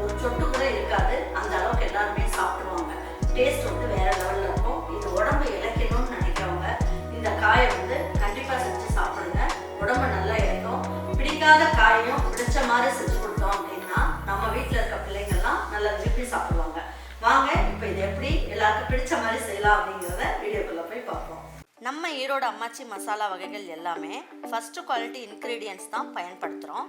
ஒரு சொட்டு கூட இருக்காது. அந்த அளவுக்கு எல்லாருமே சாப்பிடுவாங்க. டேஸ்ட் வந்து வேற லெவலில் இருக்கும். இது உடம்பு இழைக்கணும்னு நினைக்கிறவங்க இந்த காயை வந்து கண்டிப்பாக செஞ்சு சாப்பிடுங்க. உடம்பு நல்லா இழைக்கும் பிடிக்காத காயும் பிடிச்ச மாதிரி செஞ்சு கொடுத்தோம் அப்படின்னா நம்ம வீட்டில் இருக்க பிள்ளைங்கள்லாம் நல்லா விரும்பி சாப்பிடுவாங்க. வாங்க இப்போ இது எப்படி எல்லாருக்கும் பிடிச்ச மாதிரி செய்யலாம் அப்படிங்கிறத வீடியோக்குள்ளே போய் பார்ப்போம். நம்ம ஈரோடு அம்மாச்சி மசாலா வகைகள் எல்லாமே ஃபர்ஸ்ட் குவாலிட்டி இன்க்ரீடியன்ஸ் தான் பயன்படுத்துகிறோம்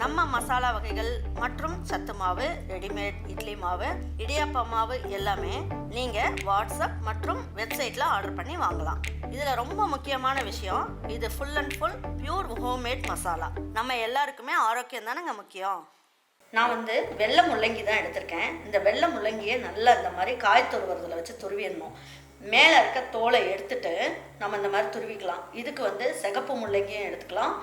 நம்ம மசாலா வகைகள் மற்றும் சத்து மாவு ரெடிமேட் இட்லி மாவு இடியாப்ப மாவு எல்லாமே நீங்கள் வாட்ஸ்அப் மற்றும் வெப்சைட்டில் ஆர்டர் பண்ணி வாங்கலாம். இதில் ரொம்ப முக்கியமான விஷயம் இது full and full pure homemade masala. நம்ம எல்லாருக்குமே ஆரோக்கியம் தானேங்க முக்கியம்? நான் வந்து வெள்ளை முள்ளங்கி தான் எடுத்திருக்கேன். இந்த வெள்ளை முள்ளங்கியை நல்லா இந்த மாதிரி காய் துருவுறதுல வச்சு துருவிடணும். மேலே இருக்க தோலை எடுத்துட்டு நம்ம இந்த மாதிரி துருவிக்கலாம். இதுக்கு வந்து சிகப்பு முள்ளங்கியும் எடுத்துக்கலாம்.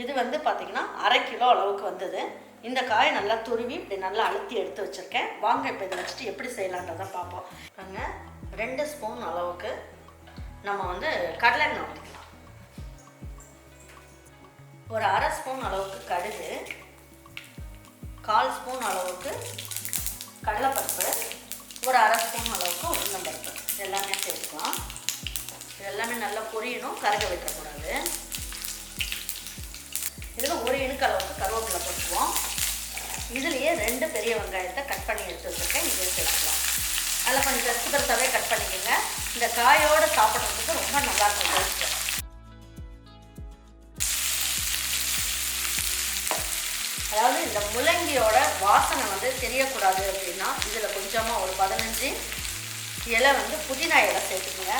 இது வந்து பார்த்திங்கன்னா அரை கிலோ அளவுக்கு வந்தது. இந்த காயை நல்லா துருவி இப்படி நல்லா அழுத்தி எடுத்து வச்சுருக்கேன். வாங்க இப்போ இதை வச்சுட்டு எப்படி செய்யலான்றதை பார்ப்போம். பாருங்க ரெண்டு ஸ்பூன் அளவுக்கு நம்ம வந்து கடலெண்ணெய் ஊற்றிக்கலாம் ஒரு அரை ஸ்பூன் அளவுக்கு கடுகு கால் ஸ்பூன் அளவுக்கு கடலைப்பருப்பு ஒரு அரை ஸ்பூன் அளவுக்கு உளுந்தம்பருப்பு. எல்லாமே சேர்த்துக்கலாம். எல்லாமே நல்லா பொரியணும் கருக வைக்கக்கூடாது. இதில் ஒரு இணுக்கு அளவுக்கு கருவேப்பிலை போட்டுக்குவோம். இதுலேயே ரெண்டு பெரிய வெங்காயத்தை கட் பண்ணி எடுத்து வச்சுருக்கேன். இதை சேர்த்துக்கலாம் அதில் கொஞ்சம் பெருசு பெருசாகவே கட் பண்ணிக்கோங்க. இந்த காயோடு சாப்பிட்றதுக்கு ரொம்ப நல்லா இருக்கும் டேஸ்ட்டு அதாவது இந்த முள்ளங்கியோட வாசனை வந்து தெரியக்கூடாது அப்படின்னா இதில் கொஞ்சமாக ஒரு பதினஞ்சு இலை வந்து புதினா இலை சேர்த்துக்கோங்க.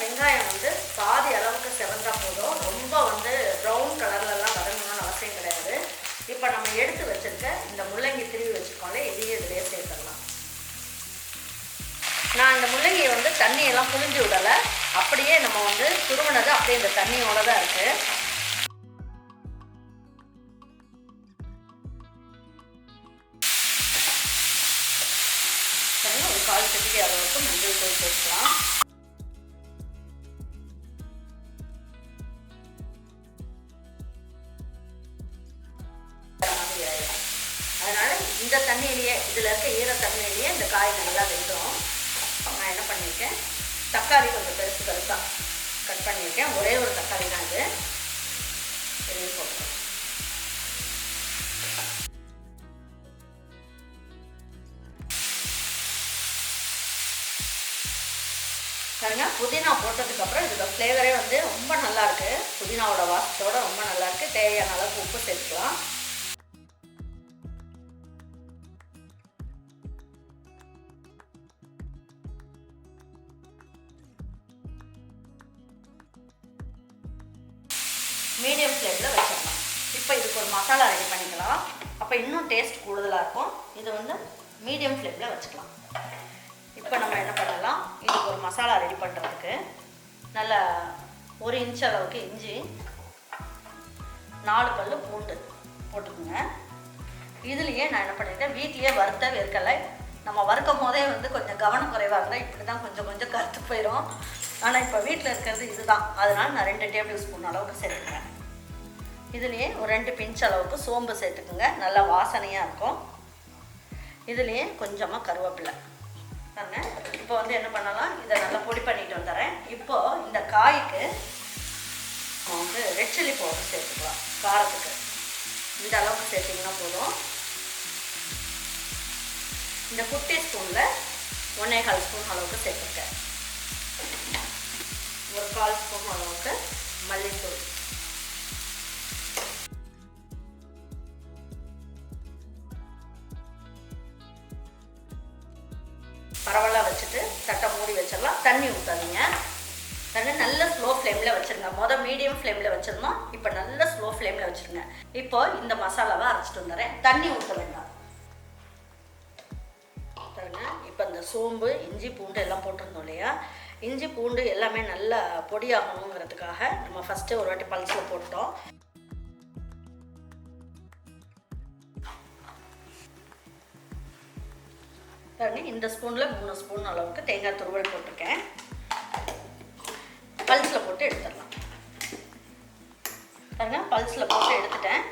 வெங்காயம் வந்து பாதி அளவுக்கு செவந்தா போதும். ரொம்ப வந்து ப்ரௌன் கலர்லலாம் வதங்கணும்னு அவசியம் கிடையாது. இப்போ நம்ம எடுத்து வச்சிருக்க இந்த முள்ளங்கி திருவி வச்சுக்கோங்களே இதையும் இதிலே சேர்த்துடலாம். நான் இந்த முள்ளங்கியை வந்து தண்ணியெல்லாம் புழிஞ்சு விடலை. அப்படியே நம்ம வந்து துருவினது அப்படியே இந்த தண்ணியோட தான் இருக்குது ஒரு கால் செட்டிக்கு அளவுக்கு மஞ்சள் தூள் சேர்க்கலாம் இந்த தண்ணியிலேயே இதில் இருக்க ஈர தண்ணியிலேயே இந்த காய் நல்லா வெந்துடும் நான் என்ன பண்ணியிருக்கேன்? தக்காளி கொஞ்சம் பெருசு பெருசாக கட் பண்ணியிருக்கேன். ஒரே ஒரு தக்காளி தான் இது. இதையும் போட்டுக்கலாம். பாருங்க புதினா போட்டதுக்கப்புறம் இதோட ஃப்ளேவரே வந்து ரொம்ப நல்லா இருக்கு. புதினாவோட வாசத்தோடு ரொம்ப நல்லா இருக்கு. தேவையான அளவுக்கு உப்பு சேர்த்துக்கலாம். மீடியம் ஃப்ளேமில் வச்சிடலாம் இப்போ இதுக்கு ஒரு மசாலா ரெடி பண்ணிக்கலாம். அப்போ இன்னும் டேஸ்ட் கூடுதலாக இருக்கும். இது வந்து மீடியம் ஃப்ளேமில் வச்சுக்கலாம். இப்போ நம்ம என்ன பண்ணலாம்? இதுக்கு ஒரு மசாலா ரெடி பண்ணுறதுக்கு நல்ல ஒரு இன்ச் அளவுக்கு இஞ்சி நாலு பல் பூண்டு போட்டுக்கோங்க. இதுலேயே நான் என்ன பண்ணிட்டேன்? வீட்லேயே வறுத்த வேர்க்கடலை நம்ம வறுக்கும் போதே வந்து கொஞ்சம் கவனம் குறைவாக இருந்தால் இப்படி தான் கொஞ்சம் கொஞ்சம் கருத்து போயிடும் ஆனால் இப்போ வீட்டில் இருக்கிறது இதுதான். அதனால் நான் ரெண்டு டேபிள் ஸ்பூன் அளவுக்கு சேர்த்துக்கிறேன். இதுலேயே ஒரு ரெண்டு பிஞ்ச் அளவுக்கு சோம்பு சேர்த்துக்குங்க. நல்லா வாசனையாக இருக்கும். இதுலேயே கொஞ்சமாக கருவேப்பிலை. பாருங்க. இப்போ வந்து என்ன பண்ணலாம்? இதை நல்லா பொடி பண்ணிட்டு வந்துடுறேன். இப்போது இந்த காய்க்கு வந்து ரெட் சில்லி பவுடர் சேர்த்துக்கலாம். காரத்துக்கு. இந்த அளவுக்கு சேர்த்திங்கன்னா போதும். இந்த குட்டி ஸ்பூனில் ஒன்றே கால் ஸ்பூன் அளவுக்கு சேர்த்துருக்கேன். ஒரு கால் ஸ்பூன் அளவுக்கு மல்லித்தூள். பரவலாக வச்சுட்டு தட்டை மூடி வச்சிடலாம். தண்ணி ஊற்றாதீங்க தண்ணி நல்ல ஸ்லோ ஃப்ளேமில் வச்சுருங்க. மொதல் மீடியம் ஃப்ளேமில் வச்சுருந்தோம். இப்போ நல்ல ஸ்லோ ஃப்ளேமில் வச்சுருங்க. இப்போ இந்த மசாலாவை அரைச்சிட்டு வந்துடுறேன். தண்ணி ஊற்ற வேண்டாம். இப்போ இந்த சோம்பு இஞ்சி பூண்டு எல்லாம் போட்டிருந்தோம் இல்லையா? இஞ்சி பூண்டு எல்லாமே நல்லா பொடியாகணுங்கிறதுக்காக நம்ம ஃபஸ்ட்டு ஒரு வாட்டி பல்ஸில் போட்டோம். பாருங்க இந்த ஸ்பூனில் மூணு ஸ்பூன் அளவுக்கு தேங்காய் துருவல் போட்டிருக்கேன். பல்ஸில் போட்டு எடுத்துடலாம். பாருங்க பல்ஸில் போட்டு எடுத்துட்டேன்.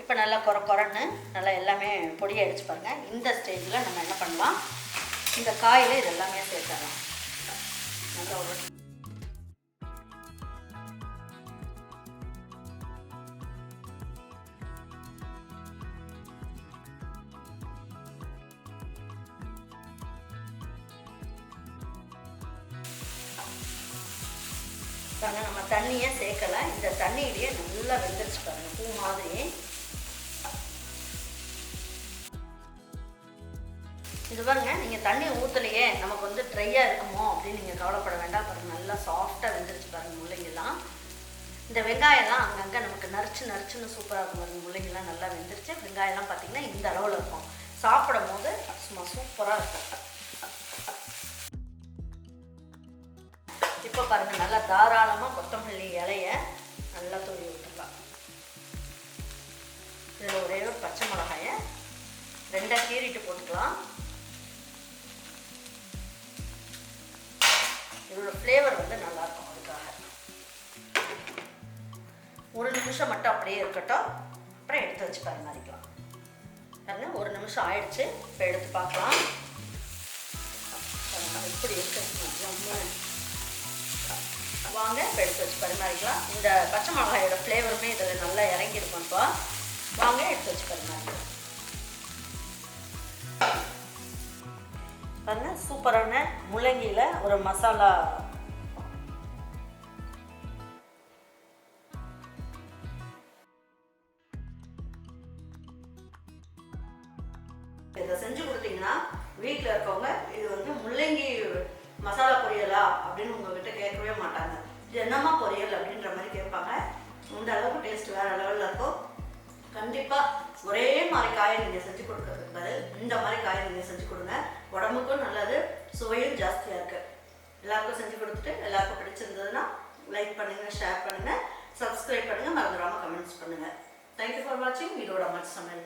இப்போ நல்லா குறை குறைன்னு நல்லா எல்லாமே பொடியாயிடுச்சு பாருங்க. இந்த ஸ்டேஜில் நம்ம என்ன பண்ணலாம்? இந்த காயில் இது எல்லாமே சேர்த்துடலாம். நல்லா ஒரு பாருங்கள் நம்ம தண்ணியே சேர்க்கலை. இந்த தண்ணியிலேயே நல்லா வெந்துருச்சு பாருங்க பூ மாதிரி. இது பாருங்க நீங்கள் தண்ணி ஊற்றலையே நமக்கு வந்து ட்ரையாக இருக்குமோ அப்படின்னு நீங்கள் கவலைப்பட வேண்டாம். பாருங்க நல்லா சாஃப்டாக வெந்துருச்சு பாருங்கள் முள்ளங்கிலாம். இந்த வெங்காயம்லாம் அங்கங்கே நமக்கு நரிச்சு நரிச்சுன்னு சூப்பராக இருக்கும் பாருங்கள் முள்ளங்கிலாம் நல்லா வெந்துருச்சு. வெங்காயம்லாம் பார்த்தீங்கன்னா இந்த அளவில் இருக்கும். சாப்பிடும் போது சும்மா சூப்பராக இருக்கும். இப்போ பாருங்க நல்லா தாராளமாக கொத்தமல்லி இலைய நல்லா தூவி விட்டுக்கலாம். இதில் ஒரே ஒரு பச்சை மிளகாயை ரெண்டாக கீறிட்டு போட்டுக்கலாம். இதோட ஃப்ளேவர் வந்து நல்லாயிருக்கும் அதுக்காக. ஒரு நிமிஷம் மட்டும் அப்படியே இருக்கட்டும். அப்புறம் எடுத்து வச்சு பரிமாறிக்கலாம். பாருங்க ஒரு நிமிஷம் ஆயிடுச்சு. இப்போ எடுத்து பார்க்கலாம். இப்படி இருக்கு ஜம்முன்னு. வாங்க இப்போ எடுத்து வச்சு பரிமாறிக்கலாம் இந்த பச்சை மிளகாயோட ஃப்ளேவருமே இதில் நல்லா இறங்கியிருக்கும் இப்போ. வாங்க எடுத்து வச்சு பரிமாறிக்கலாம் பாருங்க சூப்பரான முள்ளங்கியில் ஒரு மசாலா. இதை செஞ்சு கொடுத்தீங்கன்னா வீட்டில் இருக்கவங்க இது வந்து முள்ளங்கி மசாலா பொரியலா அப்படின்னு உங்ககிட்ட கேட்கவே மாட்டாங்க. என்னம்மா பொரியல் அப்படின்ற மாதிரி கேட்பாங்க. இந்த அளவுக்கு டேஸ்ட் வேறு லெவலில் இருக்கும். கண்டிப்பாக ஒரே மாதிரி காயை நீங்கள் செஞ்சு கொடுக்கறதுக்கு பதில் இந்த மாதிரி காயை நீங்கள் செஞ்சு கொடுங்க. உடம்புக்கும் நல்லது சுவையும் ஜாஸ்தியாக இருக்குது எல்லாருக்கும் செஞ்சு கொடுத்துட்டு எல்லாருக்கும் பிடிச்சிருந்ததுன்னா லைக் பண்ணுங்கள் ஷேர் பண்ணுங்கள் சப்ஸ்கிரைப் பண்ணுங்கள் மறந்துடாமல் கமெண்ட்ஸ் பண்ணுங்கள் தேங்க்யூ ஃபார் வாட்சிங் இதோட மச் சமையல்